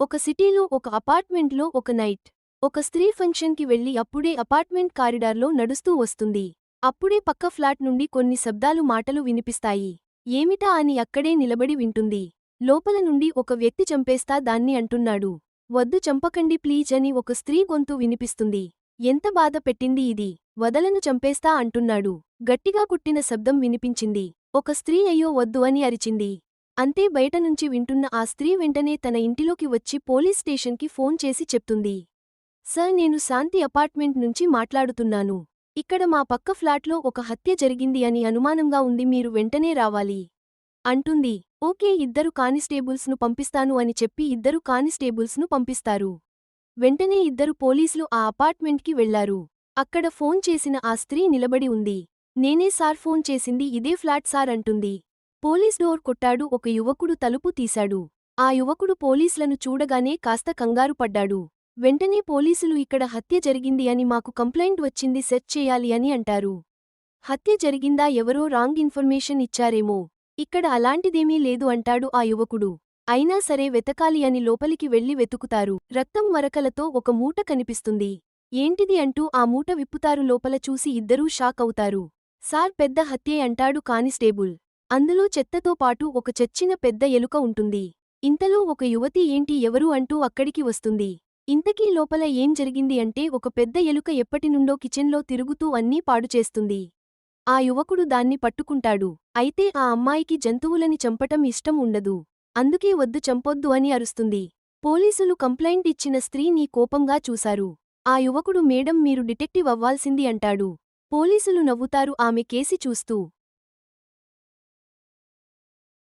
ఒక సిటీలో ఒక అపార్ట్మెంట్లో ఒక నైట్ ఒక స్త్రీ ఫంక్షన్కి వెళ్ళి అప్పుడే అపార్ట్మెంట్ కారిడార్లో నడుస్తూ వస్తుంది. అప్పుడే పక్క ఫ్లాట్ నుండి కొన్ని శబ్దాలు మాటలు వినిపిస్తాయి. ఏమిటా అని అక్కడే నిలబడి వింటుంది. లోపల నుండి ఒక వ్యక్తి చంపేస్తా దాన్ని అంటున్నాడు. వద్దు చంపకండి ప్లీజ్ అని ఒక స్త్రీ గొంతు వినిపిస్తుంది. ఎంత బాధ పెట్టింది ఇది? వదలను చంపేస్తా అంటున్నాడు. గట్టిగా కుట్టిన శబ్దం వినిపించింది. ఒక స్త్రీ అయ్యో వద్దు అని అరిచింది. అంతే బయటనుంచి వింటున్న ఆ స్త్రీ వెంటనే తన ఇంటిలోకి వచ్చి పోలీస్ స్టేషన్కి ఫోన్ చేసి చెప్తుంది. సార్ నేను శాంతి అపార్ట్మెంట్ నుంచి మాట్లాడుతున్నాను. ఇక్కడ మా పక్క ఫ్లాట్లో ఒక హత్య జరిగింది అని అనుమానంగా ఉంది మీరు వెంటనే రావాలి అంటుంది. ఓకే ఇద్దరు కానిస్టేబుల్స్ను పంపిస్తాను అని చెప్పి ఇద్దరు కానిస్టేబుల్స్ను పంపిస్తారు. వెంటనే ఇద్దరు పోలీసులు ఆ అపార్ట్మెంట్కి వెళ్ళారు. అక్కడ ఫోన్ చేసిన ఆ స్త్రీ నిలబడి ఉంది. నేనే సార్ ఫోన్ చేసింది ఇదే ఫ్లాట్ సార్ అంటుంది. పోలీస్ డోర్ కొట్టాడు ఒక యువకుడు తలుపు తీశాడు. ఆ యువకుడు పోలీసులను చూడగానే కాస్త కంగారు పడ్డాడు. వెంటనే పోలీసులు ఇక్కడ హత్య జరిగింది అని మాకు కంప్లైంట్ వచ్చింది సెట్ చేయాలి అని అంటారు. హత్య జరిగిందా ఎవరో రాంగ్ ఇన్ఫర్మేషన్ ఇచ్చారేమో. ఇక్కడ అలాంటిదేమీ లేదు అంటాడు ఆ యువకుడు. అయినా సరే వెతకాలి అని లోపలికి వెళ్ళి వెతుకుతారు. రక్తం మరకలతో ఒక మూట కనిపిస్తుంది. ఏంటిది అంటూ ఆ మూట విప్పుతారు లోపల చూసి ఇద్దరూ షాక్ అవుతారు. సార్ పెద్ద హత్యే అంటాడు కానిస్టేబుల్. అందులో చెత్తతో పాటు ఒక చచ్చిన పెద్ద ఎలుక ఉంటుంది. ఇంతలో ఒక యువతి ఏంటి ఎవరు అంటూ అక్కడికి వస్తుంది. ఇంతకీ లోపల ఏం జరిగింది అంటే ఒక పెద్ద ఎలుక ఎప్పటినుండో కిచెన్లో తిరుగుతూ అన్నీ పాడుచేస్తుంది ఆ యువకుడు దాన్ని పట్టుకుంటాడు. అయితే ఆ అమ్మాయికి జంతువులని చంపటం ఇష్టం ఉండదు. అందుకే వద్దు చంపొద్దు అని అరుస్తుంది. పోలీసులు కంప్లైంట్ ఇచ్చిన స్త్రీ నీ కోపంగా చూశారు. ఆ యువకుడు మేడం మీరు డిటెక్టివ్ అవ్వాల్సింది అంటాడు. పోలీసులు నవ్వుతారు ఆమె కేసి చూస్తూ.